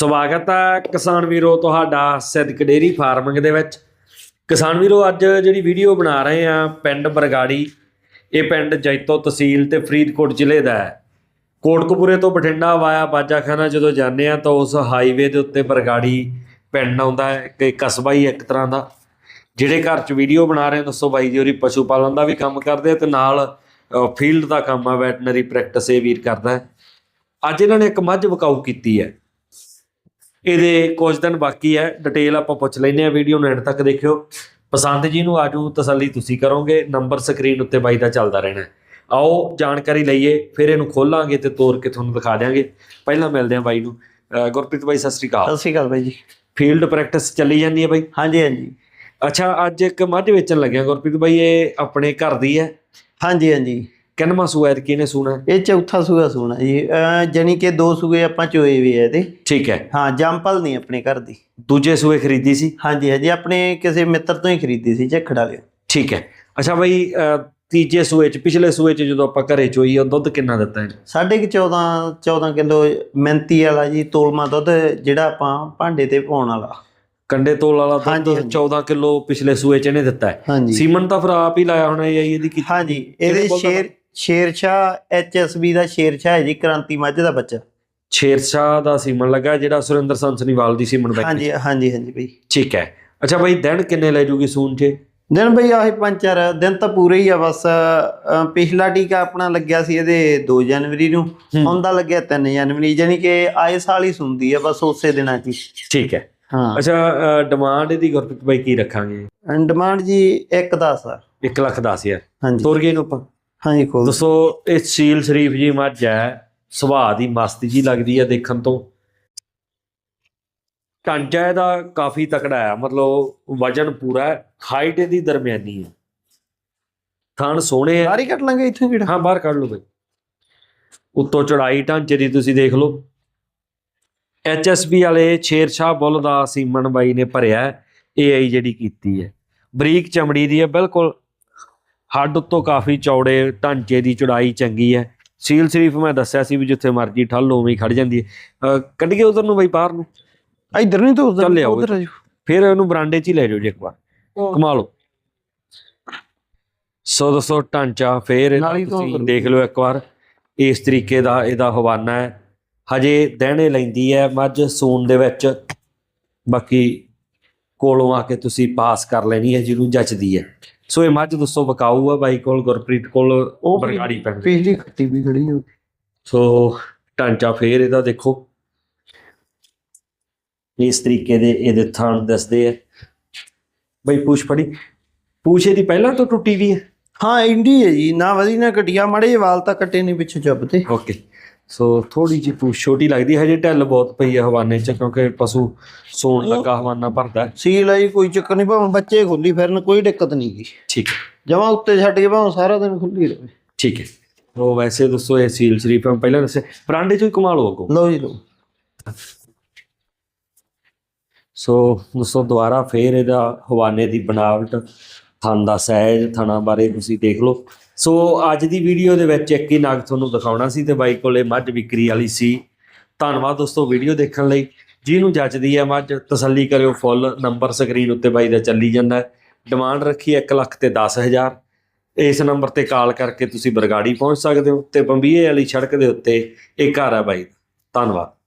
ਸਵਾਗਤ ਹੈ ਕਿਸਾਨ ਵੀਰੋ ਤੁਹਾਡਾ ਸਿੱਧਕ ਡੇਰੀ ਫਾਰਮਿੰਗ ਦੇ ਵਿੱਚ। ਕਿਸਾਨ ਵੀਰੋ ਅੱਜ ਜਿਹੜੀ ਵੀਡੀਓ ਬਣਾ ਰਹੇ ਆ ਪਿੰਡ ਬਰਗਾੜੀ ਇਹ ਪਿੰਡ ਜੈਤੋ ਤਹਿਸੀਲ ਤੇ ਫਰੀਦਕੋਟ ਜ਼ਿਲ੍ਹੇ ਦਾ ਹੈ। ਕੋਟਕਪੂਰੇ ਤੋਂ ਬਠਿੰਡਾ ਵਾਇਆ ਬਾਜਾਖਾਨਾ ਜਦੋਂ ਜਾਂਦੇ ਆ ਤਾਂ ਉਸ ਹਾਈਵੇ ਦੇ ਉੱਤੇ ਬਰਗਾੜੀ ਪਿੰਡ ਆਉਂਦਾ ਹੈ ਕਿ ਕਸਬਾ ਹੀ ਇੱਕ ਤਰ੍ਹਾਂ ਦਾ। ਜਿਹੜੇ ਘਰ 'ਚ ਵੀਡੀਓ ਬਣਾ ਰਹੇ ਆ, ਦੱਸੋ ਬਾਈ ਜੀ ਹੋਰੀ ਪਸ਼ੂ ਪਾਲਣ ਦਾ ਵੀ ਕੰਮ ਕਰਦੇ ਆ ਤੇ ਨਾਲ ਫੀਲਡ ਦਾ ਕੰਮ ਆ ਵੈਟਨਰੀ ਪ੍ਰੈਕਟਿਸ ਇਹ ਵੀਰ ਕਰਦਾ ਹੈ। ਅੱਜ ਇਹਨਾਂ ਨੇ ਇੱਕ ਮੱਝ ਵਕਾਊ ਕੀਤੀ ਹੈ। ਇਹਦੇ ਕੁਝ ਦਿਨ ਬਾਕੀ ਹੈ ਡਿਟੇਲ ਆਪਾਂ ਪੁੱਛ ਲੈਨੇ ਆ ਵੀਡੀਓ ਨੂੰ ਐਂਡ ਤੱਕ ਦੇਖਿਓ। ਪਸੰਦ ਜੀ ਨੂੰ ਆਜੂ ਤਸੱਲੀ ਤੁਸੀਂ ਕਰੋਗੇ ਨੰਬਰ ਸਕਰੀਨ ਉੱਤੇ ਬਾਈ ਦਾ ਚੱਲਦਾ ਰਹਿਣਾ। ਆਓ ਜਾਣਕਾਰੀ ਲਈਏ ਫਿਰ ਇਹਨੂੰ ਖੋਲਾਂਗੇ ਤੇ ਤੋਰ ਕੇ ਤੁਹਾਨੂੰ ਦਿਖਾ ਦਿਆਂਗੇ। ਪਹਿਲਾਂ ਮਿਲਦੇ ਹਾਂ ਬਾਈ ਨੂੰ। ਗੁਰਪ੍ਰੀਤ ਬਾਈ ਸਤਿ ਸ੍ਰੀ ਅਕਾਲ। ਸਤਿ ਸ਼੍ਰੀ ਅਕਾਲ ਬਾਈ ਜੀ। ਫੀਲਡ ਪ੍ਰੈਕਟਿਸ ਚੱਲੀ ਜਾਂਦੀ ਹੈ ਬਾਈ? ਹਾਂਜੀ ਹਾਂਜੀ। ਅੱਛਾ ਅੱਜ ਇੱਕ ਮੱਝ ਵੇਚਣ ਲੱਗਿਆ ਗੁਰਪ੍ਰੀਤ ਬਾਈ ਇਹ ਆਪਣੇ ਘਰ ਦੀ ਹੈ? ਹਾਂਜੀ ਹਾਂਜੀ। ਕਿੰਨਵਾਂ ਸੂਆ ਐਤਕੀ ਨੇ ਸੂਣਾ? ਇਹ ਚੌਥਾ ਸੂਆ ਸੂਣਾ ਜੀ। ਜਾਣੀ ਕਿ ਦੋ ਸੂਏ ਆਪਾਂ ਚੋਏ ਵੀ ਆ ਇਹਦੇ। ਠੀਕ ਹੈ। ਹਾਂ ਜੰਪਲ ਨਹੀਂ ਆਪਣੇ ਘਰ ਦੀ। ਦੂਜੇ ਸੂਏ ਖਰੀਦੀ ਸੀ? ਹਾਂਜੀ ਹਾਂਜੀ ਆਪਣੇ ਕਿਸੇ ਮਿੱਤਰ ਤੋਂ ਹੀ ਖਰੀਦੀ ਸੀ ਝੱਖੜ ਵਾਲੇ ਠੀਕ ਹੈ। ਅੱਛਾ ਬਾਈ ਅਹ ਤੀਜੇ ਸੂਏ ਚ ਪਿਛਲੇ ਸੂਏ ਚ ਜਦੋਂ ਆਪਾਂ ਘਰੇ ਚੋਈ ਉਹ ਦੁੱਧ ਕਿੰਨਾ ਦਿੱਤਾ ਇਹਨੇ? ਸਾਢੇ ਕਿ 14 14 ਕਿਲੋ ਮਿੰਤੀ ਵਾਲਾ ਜੀ ਤੋਲਮਾ ਦੁੱਧ ਜਿਹੜਾ ਆਪਾਂ ਭਾਂਡੇ ਤੇ ਪਾਉਣ ਵਾਲਾ। ਕੰਡੇ ਤੋਲ ਵਾਲਾ ਹਾਂਜੀ, ਦੁੱਧ ਹਾਂਜੀ। 14 ਕਿਲੋ ਪਿਛਲੇ ਸੂਏ ਚ ਇਹਨੇ ਦਿੱਤਾ ਹੈ। ਹਾਂਜੀ। ਸੀਮਨ ਤਾਂ ਫਿਰ ਆਪ ਹੀ ਲਾਇਆ ਹੋਣਾ ਇਹ ਇਹਦੀ ਕੀ ਹਾਂਜੀ ਕਿਹੜੇ ਇਹਦੇ ਬੋਲਦਾ ਸ਼ੇਰ ਸ਼ੇਰਸ਼ਾ ਐਚਐਸਬੀ ਦਾ ਸ਼ੇਰਸ਼ਾ ਹੈ ਜੀ ਕ੍ਰਾਂਤੀ ਮੱਝ ਦਾ ਬੱਚਾ। ਸ਼ੇਰਸ਼ਾਹ ਦਾ ਸੀਮਨ ਲੱਗਾ ਜਿਹੜਾ ਸੁਰਿੰਦਰ ਸੰਸਨੀਵਾਲ ਦੀ ਸੀਮਨ ਬੈਠੀ ਹਾਂਜੀ ਹਾਂਜੀ ਹਾਂਜੀ ਬਈ। ਠੀਕ ਹੈ। ਅੱਛਾ ਬਾਈ ਦਿਨ ਕਿੰਨੇ ਲੈ ਜੂਗੀ ਸੂਨ ਚ ਦਿਨ ਬਈ ਆਹੀ ਪੰਜ ਚਾਰ ਦਿਨ ਤਾਂ ਪੂਰੇ ਹੀ ਆ ਬਸ। ਪਿਛਲਾ ਟੀਕਾ ਆਪਣਾ ਲੱਗਿਆ ਸੀ ਇਹਦੇ 2 ਜਨਵਰੀ ਨੂੰ ਹੂੰ। ਹੁਣ ਦਾ ਲੱਗਿਆ 3 ਜਨਵਰੀ ਜਾਨੀ ਕਿ ਆਏ ਸਾਲ ਹੀ ਸੁਣਦੀ ਆ ਬਸ ਉਸੇ ਦਿਨਾਂ 'ਚ। ਠੀਕ ਹੈ। ਹਾਂ। ਅੱਛਾ ਡਿਮਾਂਡ ਇਹਦੀ ਗੁਰਪ੍ਰੀਤ ਬਾਈ ਕੀ ਰੱਖਾਂਗੇ? ਡਿਮਾਂਡ ਜੀ 1 10 ਆ। 1 ਲੱਖ 10 ਹਜ਼ਾਰ। ਹਾਂਜੀ। ਤੋਰ ਗਏ ਨੂੰ ਆਪਾਂ। ਹਾਂਜੀ ਕੋਲ ਦੋਸਤੋ ਇਹ ਸੀਲ ਸ਼ਰੀਫ ਜੀ ਮੱਝ ਹੈ ਸੁਭਾਅ ਦੀ ਮਸਤ ਜੀ ਲੱਗਦੀ ਹੈ ਦੇਖਣ ਤੋਂ। ਢਾਂਚਾ ਇਹਦਾ ਕਾਫੀ ਤਕੜਾ ਹੈ ਮਤਲਬ ਵਜਨ ਪੂਰਾ ਹੈ ਹਾਈਟ ਇਹਦੀ ਦਰਮਿਆਨੀ ਹੈ। ਥਣ ਸੋਹਣੇ ਹੈ। ਸਾਰੀ ਕੱਟ ਲਾਂਗੇ ਇੱਥੋਂ ਕਿਹੜਾ? ਹਾਂ ਬਾਹਰ ਕੱਢ ਲਓ ਬਈ। ਉੱਤੋਂ ਚੜਾਈ ਢਾਂਚੇ ਦੀ ਤੁਸੀਂ ਦੇਖ ਲਓ। ਐਚਐਸਬੀ ਵਾਲੇ ਸ਼ੇਰਸ਼ਾਹ ਬੁੱਲ ਦਾ ਸੀਮਨ ਬਾਈ ਨੇ ਭਰਿਆ ਏਆਈ ਜਿਹੜੀ ਕੀਤੀ ਹੈ। ਬਰੀਕ ਚਮੜੀ ਦੀ ਹੈ ਬਿਲਕੁਲ ਹੱਡ ਉੱਤੋਂ ਕਾਫੀ ਚੌੜੇ ਢਾਂਚੇ ਦੀ ਚੌੜਾਈ ਚੰਗੀ ਹੈ। ਸੀਲ ਸ਼ਰੀਫ ਮੈਂ ਦੱਸਿਆ ਸੀ ਵੀ ਜਿੱਥੇ ਮਰਜ਼ੀ ਠੱਲ ਉਵੇਂ ਖੜ ਜਾਂਦੀ ਹੈ। ਅਹ ਕੱਢੀਏ ਉਧਰ ਨੂੰ ਬਈ ਬਾਹਰ ਨੂੰ। ਇੱਧਰ ਨਹੀਂ ਤਾਂ ਉਧਰ ਉਧਰ ਆ ਫਿਰ ਇਹਨੂੰ ਬਰਾਂਡੇ 'ਚ ਹੀ ਲੈ ਜਾਓ ਜੀ ਇੱਕ ਵਾਰ। ਕਮਾ ਲਓ। ਸੋ ਦੋਸਤੋ ਢਾਂਚਾ ਫੇਰ ਤੁਸੀਂ। ਦੇਖ ਲਓ ਇੱਕ ਵਾਰ। ਇਸ ਤਰੀਕੇ ਦਾ ਇਹਦਾ ਹਵਾਨਾ ਹੈ। ਹਜੇ ਦਹਿਣੇ ਲੈਂਦੀ ਹੈ ਮੱਝ ਸੂਨ ਦੇ ਵਿੱਚ। ਬਾਕੀ ਕੋਲੋਂ ਆ ਕੇ ਤੁਸੀਂ ਪਾਸ ਕਰ ਲੈਣੀ ਹੈ ਜਿਹਨੂੰ ਜੱਚਦੀ ਹੈ। ਸੋ ਇਹ ਮੱਝ ਦੋਸਤੋ ਬਕਾਊ ਆ ਬਾਈ ਕੋਲ ਗੁਰਪ੍ਰੀਤ ਕੋਲ ਬਰਗਾੜੀ ਪਿੰਡ ਪਿਛਲੀ ਖੱਟੀ ਵੀ ਖੜੀ ਹੋ ਸੋ ਢਾਂਚਾ ਫੇਰ ਇਹਦਾ ਦੇਖੋ। ਇਸ ਤਰੀਕੇ ਦੇ ਇਹਦੇ ਥਣ ਦੱਸਦੇ ਆ। ਬਈ ਪੂਛ ਫੜੀ। ਪੂਛ ਇਹਦੀ ਪਹਿਲਾਂ ਤੋਂ ਟੁੱਟੀ ਵੀ ਹੈ ਹਾਂ ਇੰਡੀ ਹੈ ਜੀ ਨਾ ਵਧੀ ਨਾ ਘਟਿਆ ਮੜੇ ਵਾਲ ਤਾਂ ਕੱਟੇ ਨਹੀਂ ਪਿੱਛੇ ਚੱਬਦੇ ਓਕੇ। ਸੋ ਥੋੜੀ ਜਿਹੀ ਪੂਛ ਛੋਟੀ ਲੱਗਦੀ ਹੈ ਹਜੇ ਢਿੱਲ ਬਹੁਤ ਪਈ ਹੈ ਹਵਾਨੇ 'ਚ ਕਿਉਂਕਿ ਪਸ਼ੂ ਸੌਣ ਲੱਗਾ ਹਵਾਨਾ ਭਰਦਾ ਹੈ। ਸੀਲ ਆਈ ਕੋਈ ਚੱਕਰ ਨਹੀਂ ਭਾਵੇਂ ਬੱਚੇ ਖੁੱਲੀ ਫਿਰਨ ਕੋਈ ਦਿੱਕਤ ਨਹੀਂ ਗੀ। ਠੀਕ ਹੈ। ਜਮਾ ਉੱਤੇ ਛੱਡ ਕੇ ਭਾਵੇਂ ਸਾਰਾ ਦਿਨ ਖੁੱਲੀ ਰਹੇ। ਠੀਕ ਹੈ। ਉਹ ਵੈਸੇ ਦੱਸੋ ਇਹ ਸੀਲ ਸ਼ਰੀਫ ਮੈਂ ਪਹਿਲਾਂ ਦੱਸਿਆ ਬਰਾਂਡੇ 'ਚੋਂ ਹੀ ਕਮਾ ਲਓ ਅੱਗੋਂ। ਲਓ ਜੀ ਲਓ। ਸੋ ਦੋਸਤੋ ਦੁਬਾਰਾ ਫੇਰ ਇਹਦਾ ਹਵਾਨੇ ਦੀ ਬਣਾਵਟ ਥਣ ਦਾ ਸਹਿਜ ਥਣਾ ਬਾਰੇ ਤੁਸੀਂ ਦੇਖ ਲਓ। ਸੋ ਅੱਜ ਦੀ ਵੀਡੀਓ ਦੇ ਵਿੱਚ ਇੱਕ ਹੀ ਨਾਗ ਤੁਹਾਨੂੰ ਦਿਖਾਉਣਾ ਸੀ ਤੇ ਬਾਈ ਕੋਲੇ ਮੱਝ ਵਿਕਰੀ ਵਾਲੀ ਸੀ। ਧੰਨਵਾਦ ਦੋਸਤੋ ਵੀਡੀਓ ਦੇਖਣ ਲਈ। ਜਿਹਨੂੰ ਜੱਜਦੀ ਹੈ ਮੱਝ, ਤਸੱਲੀ ਕਰਿਓ ਫੁੱਲ, ਨੰਬਰ ਸਕਰੀਨ ਉੱਤੇ ਬਾਈ ਦਾ ਚੱਲੀ ਜਾਂਦਾ ਡਿਮਾਂਡ ਰੱਖੀ 1 ਲੱਖ ਤੇ 10000 ਇਸ ਨੰਬਰ ਤੇ ਕਾਲ ਕਰਕੇ ਤੁਸੀਂ ਬਰਗਾੜੀ ਪਹੁੰਚ ਸਕਦੇ ਹੋ ਤੇ ਬੰਬੀਏ ਵਾਲੀ ਸੜਕ ਦੇ ਉੱਤੇ ਇਹ ਘਰ ਹੈ ਬਾਈ ਦਾ। ਧੰਨਵਾਦ।